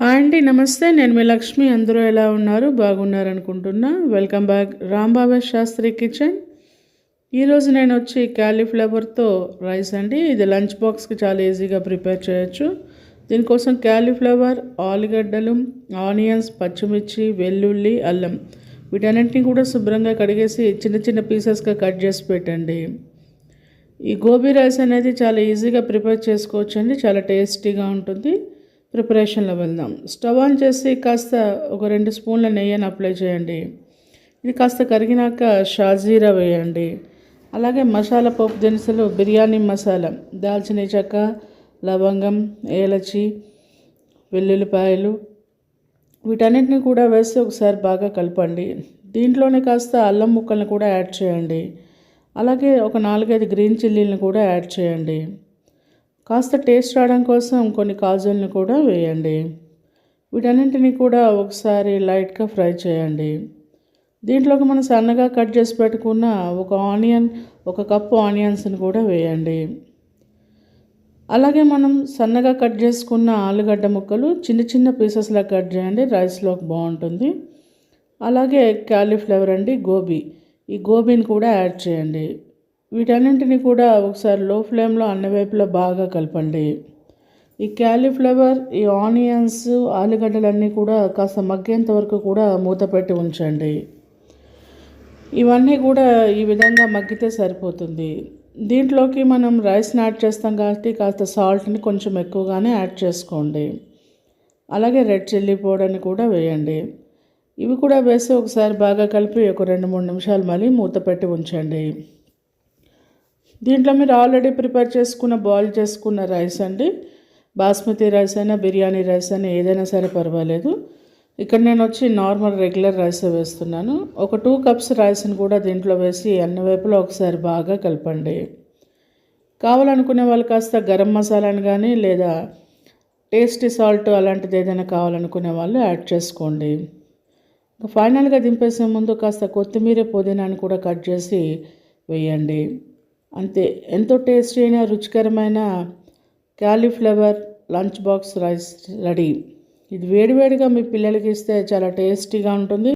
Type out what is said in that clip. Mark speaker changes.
Speaker 1: Hi అండి నమస్తే. నేను మీ లక్ష్మి. అందరూ ఎలా ఉన్నారు? బాగున్నారు అనుకుంటున్నా welcome back. Rambaba Shastri kitchen. ఈరోజు నేను వచ్చి క్యాలీఫ్లవర్తో రైస్ అండి. ఇది లంచ్ బాక్స్కి చాలా ఈజీగా ప్రిపేర్ చేయొచ్చు. దీనికోసం క్యాలీఫ్లవర్ ఆలుగడ్డలు ఆనియన్స్ పచ్చిమిర్చి వెల్లుల్లి అల్లం వీటన్నింటినీ కూడా శుభ్రంగా కడిగేసి చిన్న చిన్న పీసెస్గా కట్ చేసి పెట్టండి. ఈ గోబీ రైస్ అనేది చాలా ఈజీగా ప్రిపేర్ చేసుకోవచ్చు అండి చాలా టేస్టీగా ఉంటుంది. ప్రిపరేషన్లో వెళ్దాం. స్టవ్ ఆన్ చేసి కాస్త ఒక రెండు స్పూన్ల నెయ్యిని అప్లై చేయండి. ఇది కాస్త కరిగినాక షాజీరా వేయండి. అలాగే మసాలా పప్పు దినుసులు బిర్యానీ మసాలా దాల్చిన చెక్క లవంగం ఏలచి వెల్లుల్లిపాయలు వీటన్నిటిని కూడా వేసి ఒకసారి బాగా కలపండి. దీంట్లోనే కాస్త అల్లం ముక్కలను కూడా యాడ్ చేయండి. అలాగే ఒక నాలుగైదు గ్రీన్ చిల్లీలను కూడా యాడ్ చేయండి. కాస్త టేస్ట్ రావడం కోసం కొన్ని కాజులను కూడా వేయండి. వీటన్నింటినీ కూడా ఒకసారి లైట్గా ఫ్రై చేయండి. దీంట్లోకి మనం సన్నగా కట్ చేసి పెట్టుకున్న ఒక ఆనియన్ ఒక కప్పు ఆనియన్స్ని కూడా వేయండి. అలాగే మనం సన్నగా కట్ చేసుకున్న ఆలుగడ్డ ముక్కలు చిన్న చిన్న పీసెస్లా కట్ చేయండి. రైస్లోకి బాగుంటుంది. అలాగే క్యాలీఫ్లవర్ అండి గోబీ. ఈ గోబీని కూడా యాడ్ చేయండి. వీటన్నింటిని కూడా ఒకసారి లో ఫ్లేమ్లో అన్ని వైపులా బాగా కలపండి. ఈ క్యాలీఫ్లవర్ ఈ ఆనియన్స్ ఆలుగడ్డలన్నీ కూడా కాస్త మగ్గేంత వరకు కూడా మూత పెట్టి ఉంచండి. ఇవన్నీ కూడా ఈ విధంగా మగ్గితే సరిపోతుంది. దీంట్లోకి మనం రైస్ని యాడ్ చేస్తాం కాబట్టి కాస్త సాల్ట్ని కొంచెం ఎక్కువగానే యాడ్ చేసుకోండి. అలాగే రెడ్ చిల్లీ పౌడర్ని కూడా వేయండి. ఇవి కూడా వేసి ఒకసారి బాగా కలిపి ఒక రెండు మూడు నిమిషాలు మళ్ళీ మూత పెట్టి ఉంచండి. దీంట్లో మీరు ఆల్రెడీ ప్రిపేర్ చేసుకున్న బాయిల్ చేసుకున్న రైస్ అండి. బాస్మతి రైస్ అయినా బిర్యానీ రైస్ అయినా ఏదైనా సరే పర్వాలేదు. ఇక్కడ నేను వచ్చి నార్మల్ రెగ్యులర్ రైస్ వేస్తున్నాను. ఒక టూ కప్స్ రైస్ని కూడా దీంట్లో వేసి అన్నవైపులో ఒకసారి బాగా కలపండి. కావాలనుకునే వాళ్ళు కాస్త గరం మసాలాని కానీ లేదా టేస్టీ సాల్ట్ అలాంటిది ఏదైనా కావాలనుకునే వాళ్ళు యాడ్ చేసుకోండి. ఫైనల్గా దింపేసే ముందు కాస్త కొత్తిమీర పుదీనాని కూడా కట్ చేసి వేయండి. అంతే. ఎంతో టేస్టీ అయిన రుచికరమైన cauliflower lunch box rice ready. ఇది వేడివేడిగా మీ పిల్లలకి ఇస్తే చాలా టేస్టీగా ఉంటుంది.